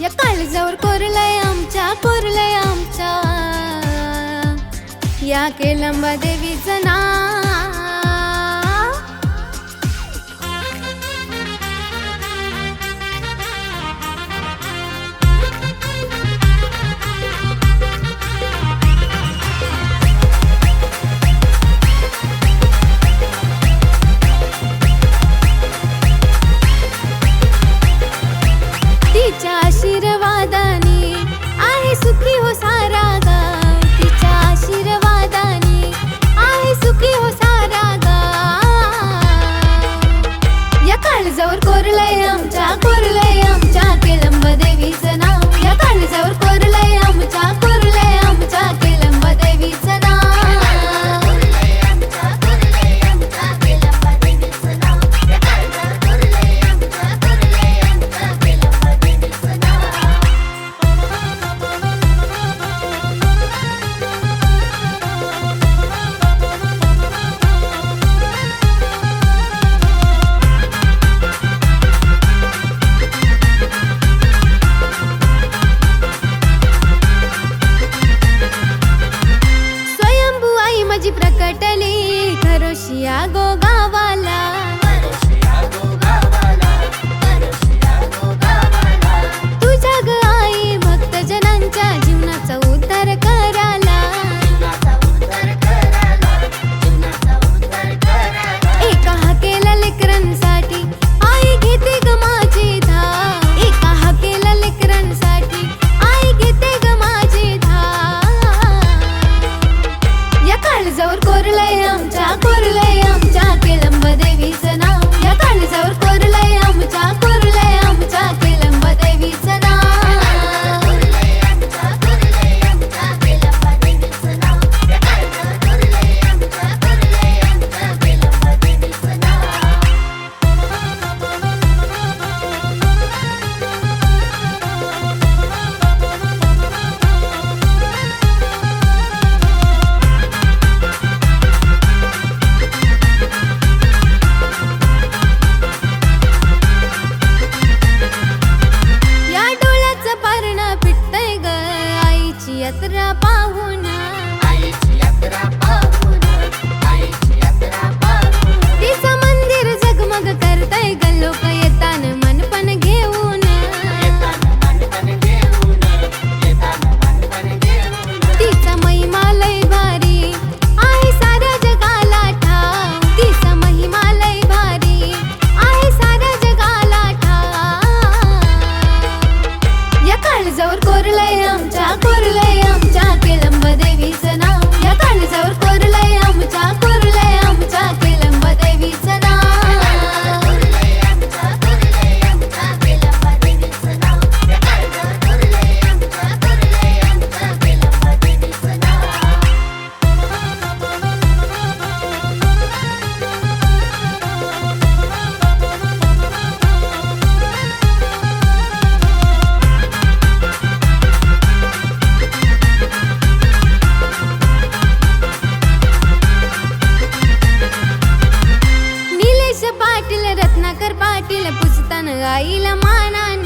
या काळजावर कोरलंय आमच्या कोरलंय आमच्या. या केलंबा देवीचं नाव. go कोरलंय आमच्या कोरलय आमच्या केलंब देवीचं नाव या काळजावर कोरलय आमच्या कोरलय आमच्या आईची यात्रा पाहून. तिचं मंदिर जगमग करतय येतान मनपण घेऊन. तिचा महिमा लय भारी. आहे साऱ्या जगाला ठाव. तिचा महिमा लय भारी. आहे साऱ्या जगाला ठाव. या काळजावर कोरलंय आमच्या कोरलंय. देवीचं नाव या काळजावर कोरलंय आमच्या. சக்கர் பாட்டில புசுத்தானு அயிலமானான்